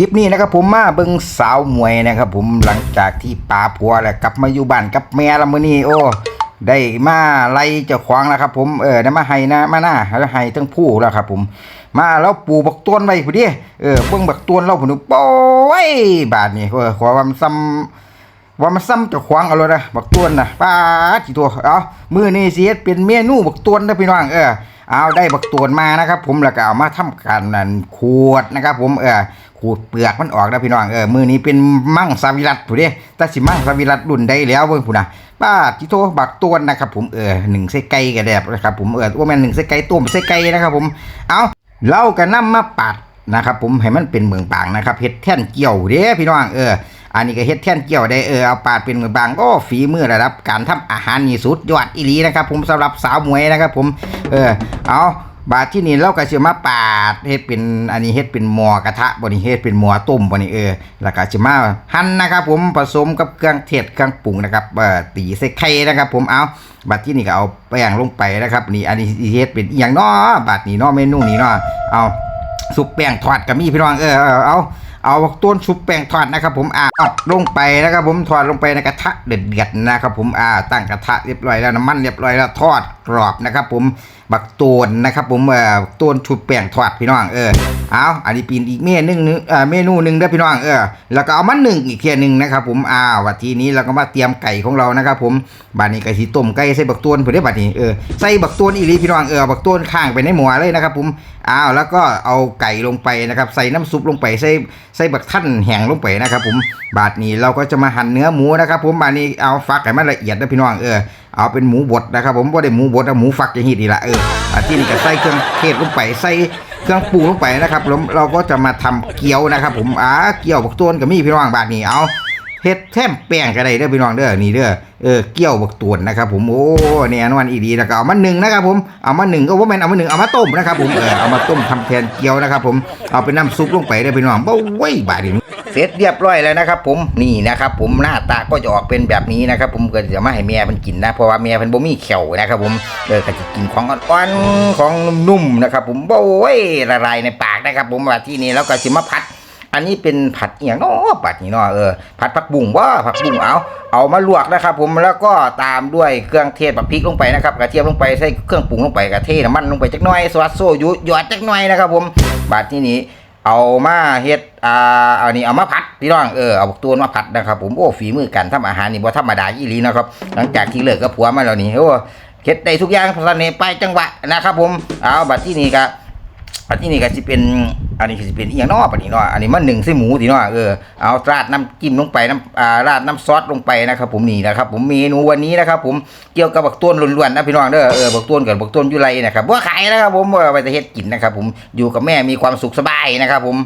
คลิปนี้นะครับผมมาเบิ่งสาวมวยนะครับผมหลังจากที่ปาผัวแล้วกลับมาอยู่บ้านกับแม่ละมื้อนี้โอ้ได้มาไล่เจ้าของแล้วครับผมเออได้มาให้นะมาหน้าแล้วให้ทั้งผู้แล้วครับผมมาแล้วปูบักต้นไว้พอดีเออเบิ่งบักต้นเราพุ่นโอ้ยบาดนี้เออขอว่ามซ้ำว่ามันซ้ำเจะขวางเอาเลยนะบักตวนนะป้าดกี่ตัวเอามือนี่สิเฮ็ดเป็นเมนูบักตวนนะพี่น้องเออเอาได้บักตวนมานะครับผมแล้วก็เอามาทำการนั่นขูดนะครับผมเออ ขูดเปลือกมันออกนะพี่น้องเออมือนี้เป็นมั่งสวิรัตผู้เด้แต่สิมั่งสวิรัตรุ่นใดแล้วเบิ่งผู้น่ะป้าดกี่ตัวบักตวนะครับผมเออหนึ่งไส้ไก่ก็ได้นะครับผมเออว่าแม่นหนึ่งไส้ไก่ต้มไส้ไก่นะครับผมเอาเราก็นำมาปัดนะครับผมให้มันเป็นเมืองปางนะครับเฮ็ดแท่นเกี่ยวเด้พี่น้องเอออันนี้ก็เฮ็ดแท่นเกี่ยวได้เออเอาปาดเป็นมือบางก็ฝีมือระดับการทำอาหารนี่สุดยอดอีหลีนะครับผมสำหรับสาวมวยนะครับผมเออเอา บาดที่นี่เราก็สิมาปาดเฮ็ดเป็นอันนี้เฮ็ดเป็นหม้อกระทะบ่นี่เฮ็ดเป็นหม้อต้มบ่นี่เออแล้วก็สิมาหั่นนะครับ ผมผสมกับเครื่องเทศเครื่องปรุงนะครับเอ่อตีใส่ไข่นะครับ ผมเอาบาดที่นี่ก็เอาแป้งลงไปนะครับ นี่อันนี้เฮ็ดเป็นอีหยังเนาะบาดนี้เนาะเมนูนี้เนาะเอา สุปแป้งทอดกับมีพี่น้องเออเอาเอาเอาต้นชุบแป้งทอดนะครับ ผมอ่าทอดลงไปนะครับ ผมทอดลงไปในกระทะเดือดๆนะครับ ผมอ่าตั้งกระทะเรียบร้อยแล้วน้ำมันเรียบร้อยแล้วทอดกรอบนะครับ ผมบักโตนนะครับ ผมเอ่อต้นชุบแป้งทอดพี่น้องเออ เอาอันนี้ปีนอีกเมนูนึงเอ่อเมนูหนึ่งเด้พี่น้องเออแล้วก็เอามาหนึ่งอีกเทียหนึ่งนะครับผมอ่าวันทีนี้เราก็มาเตรียมไก่ของเรานะครับผมบานนี้ไก่สีต้มไก่ใส่บักต้นเพื่อได้บัดนี้เออใส่บักต้นอีหลีพี่น้องเออบักต้นข้างไปในหม้อเลยนะครับผมอ้าวแล้วก็เอาไก่ลงไปนะครับใส่น้ำซุปลงไปใส่ใส่บักท่านแห้งลงไปนะครับผมบาดนี้เราก็จะมาหั่นเนื้อหมูนะครับผมบาดนี้เอาฟักให้มันละเอียดนะพี่น้องเออ เอาเป็นหมูบดนะครับ ผมบ่าได้หมูบดเอาหมูฟักอย่างนี้ดีละเอออที่นี่ก็ใส่เครื่องเทศลงไปใส่เครื่องปรุงลงไปนะครับแล้วเราก็จะมาทำเกี๊ยวนะครับ ผมอ่าเกี๊ยวบักต้นกับมีพี่น้องบาดนี้เอาเฮ็ดแท่มแป้งก็ได้เด้อพี่น้องเด้อนี่เด้อเออเกี่ยวบักตวนนะครับ ผมโอ้เนี่ยนวลอีดีแล้วก็เอามาหนึ่งนะครับ ผมเอามาหนึ่งก็ว่าแม่นเอามาหนึ่งเอามาต้มนะครับ ผมเออเอามาต้มทำแทนเกี๊ยวนะครับ ผมเอาไปน้ำซุปลงไปเด้อพี่น้องบ่เว้ยบาดนี้ เสร็จเรียบร้อยแล้วนะครับผมนี่นะครับผมหน้าตาก็จะออกเป็นแบบนี้นะครับผมก็จะมาให้แม่เพิ่นกินนะเพราะว่าแม่เพิ่นบ่มีเขียวนะครับผมเออก็จะกินของอ่อนๆของนุ่มๆนะครับผมบ่เว้ยละลายในปากนะครับผมว่าที่นี่แล้วก็สิมาพัดอันนี้เป็นผัดเอียงเนาะผัดนี่เนาะเออผัดผักบุ้งว่าผักบุ้งเอา เอามาลวกนะครับ ผมแล้วก็ตามด้วยเครื่องเทศแบบพริกลงไปนะครับกระเทียมลงไปใส่เครื่องปรุงลงไปกระเทน้ำมันลงไปจักหน่อยซอสโซยุหยอดจักหน่อยนะครับ ผมบาดที่นี้ เอามาเฮ็ดอ่าเอานี่เอามาผัดพี่น้องเออเอาตัวมาผัดนะครับผมโอ้ฝีมือกันทำอาหารนี่บ่ธรรมดาอีหลีนะครับหลังจากที่เลิกกับผัวมาแล้วนี่โอ้เฮ็ดได้ทุกอย่างพลันไปจังหวะนะครับผมเอาบัดที่นี่ก็บัดที่นี่ก็สิเป็น อันนี้คือเป็นอีหยังนาะปะนนี้เนาะอันนี้มันหนึ่งใส่หมูสินาะเออเอาราดน้ำจิ้มลงไปน้ำอ่าราดน้ำซอสลงไปนะครับผมนี่นะครับผมเมนูวันนี้นะครับผมเกี่ยวกับบักต้นล้วนๆนะพี่น้องเด้อเออบักต้นกับบักต้นยุไรนะครับบ่ขายนะครับผมเอาไปแต่เฮ็ดกินนะครับผมอยู่กับแม่มีความสุขสบายนะครับผม